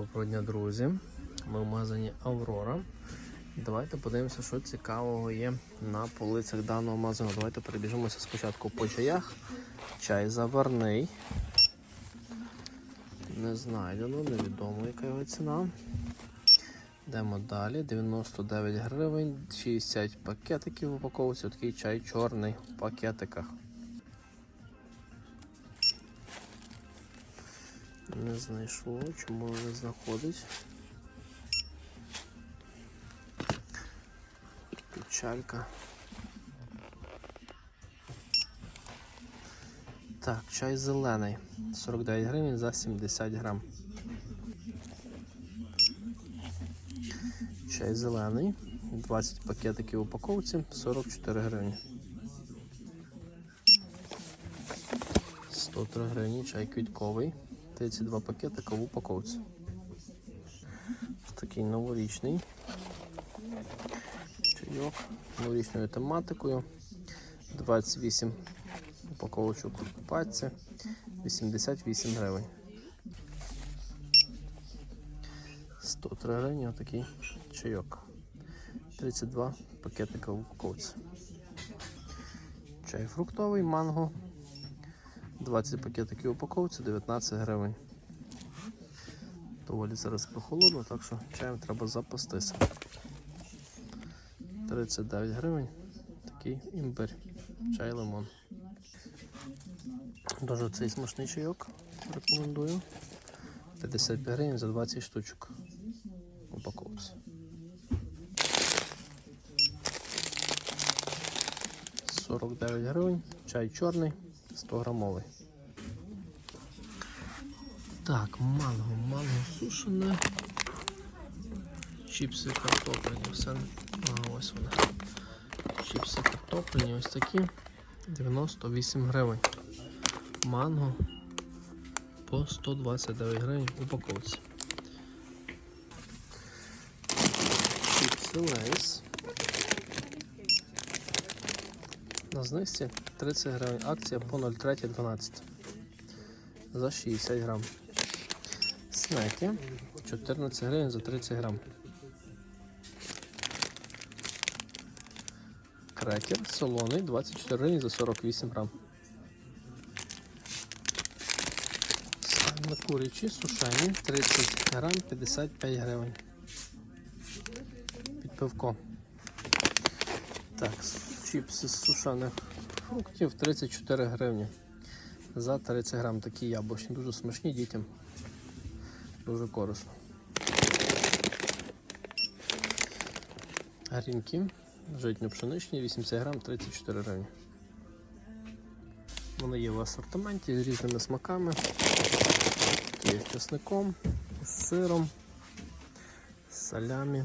Доброго дня, друзі. Ми в магазині Аврора. Давайте подивимося, що цікавого є на полицях даного магазину. Давайте перебіжимося спочатку по чаях. Чай заварний. Не знайдено, невідомо, яка його ціна. Йдемо далі. 99 гривень, 60 пакетиків в упаковці. Такий чай чорний в пакетиках. Не знайшло, чому не знаходить. Печалька. Так, чай зелений. 49 гривень за 70 грам. Чай зелений. 20 пакетиків упаковці, 44 гривні. 103 гривні, чай квітковий. 32 пакетика в упаковці. Такий новорічний чайок новорічною тематикою. 28 упаковочок пачці, 88 гривень. 103 гривні отакий чайок. 32 пакетика в упаковці. Чай фруктовий, манго. 20 пакетиків упаковці, 19 гривень. Доволі зараз прохолодно, так що чаєм треба запастися. 39 гривень. Такий імбир. Чай лимон. Дуже цей смачний чайок. Рекомендую. 55 гривень за 20 штучок. Упаковці. 49 гривень. Чай чорний, 100 грамовий. Так, манго, манго сушене. Чіпси картоплені, все. А, ось вони. Чіпси картоплені, ось такі. 98 гривень. Манго по 129 гривень в упаковці. Чіпси лейс. На знижці 30 гривень. Акція по 0,312 за 60 грам. Снеки 14 гривень за 30 грам. Крекер солоний 24 гривень за 48 грам. Саме курячі сушені 30 грам 55 гривень. Під пивко. Так, чіпси з сушених фруктів 34 гривні. За 30 грам такі яблучні, дуже смачні дітям. Дуже корисно. Гарінки, житньо-пшеничні, 80 грам, 34 гривні. Вони є в асортименті з різними смаками. Є з чесником, з сиром, з салямі.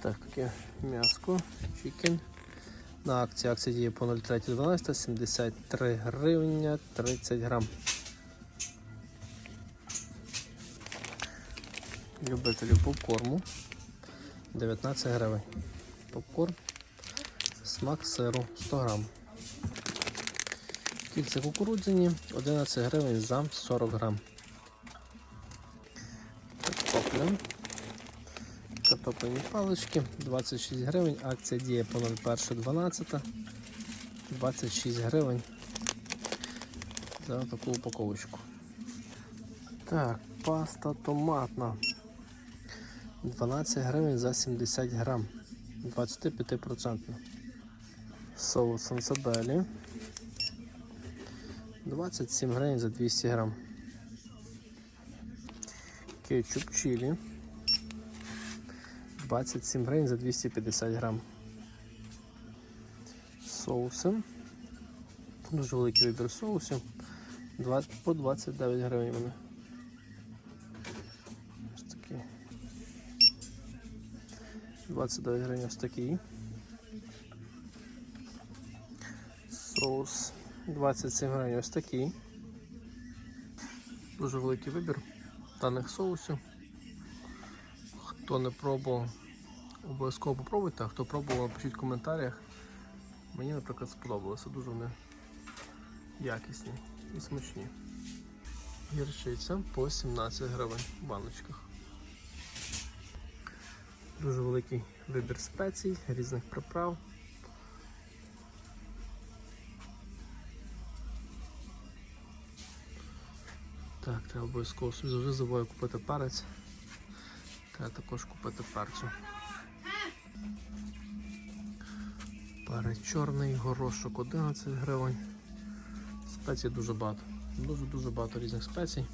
Так, таке м'яско, чікен. На акції акція діє по 0,312, 73 гривня 30 грам. Любителів попкорму 19 гривень. Попкорн, смак сиру 100 грам. Кільця кукурудзяні 11 гривень за 40 грам. Картопля. Картоплені палички 26 гривень, акція діє по 01.12. 26 гривень за таку упаковочку. Так, паста томатна. 12 гривень за 70 грам. 25%. Соус сансабелі. 27 гривень за 200 грам. Кетчуп чилі. 27 гривень за 250 грам. Соуси. Дуже великий вибір соусів. По 29 гривень вони. Ось такі. 29 гривень ось такий. Соус 27 гривень ось такий. Дуже великий вибір даних соусів. Хто не пробував, обов'язково попробуйте, а хто пробував, пишіть в коментарях. Мені, наприклад, сподобалося. Дуже вони якісні і смачні. Гірчиця по 17 гривень в баночках. Дуже великий вибір спецій, різних приправ. Так, треба обов'язково завжди забуваю купити перець. Треба також купити перцю. Перець чорний, горошок 11 гривень. Спецій дуже багато. Дуже-дуже багато різних спецій.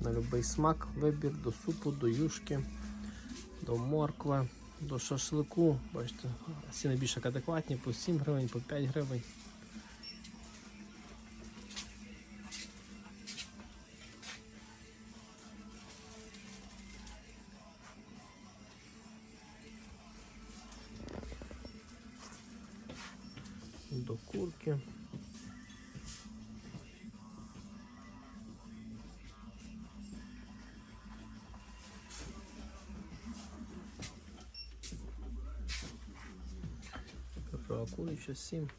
На будь-який смак, вибір до супу, до юшки, до моркви, до шашлику. Бачите, ці найбільш адекватні по 7 гривень, по 5 гривень. До курки. Ще 7.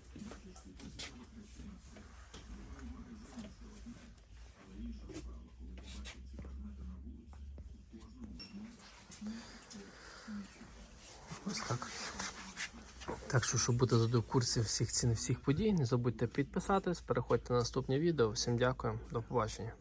Ось так. Так що, щоб бути до курсі всіх цін, всіх подій, не забудьте підписатись, переходьте на наступні відео. Всім дякую, до побачення.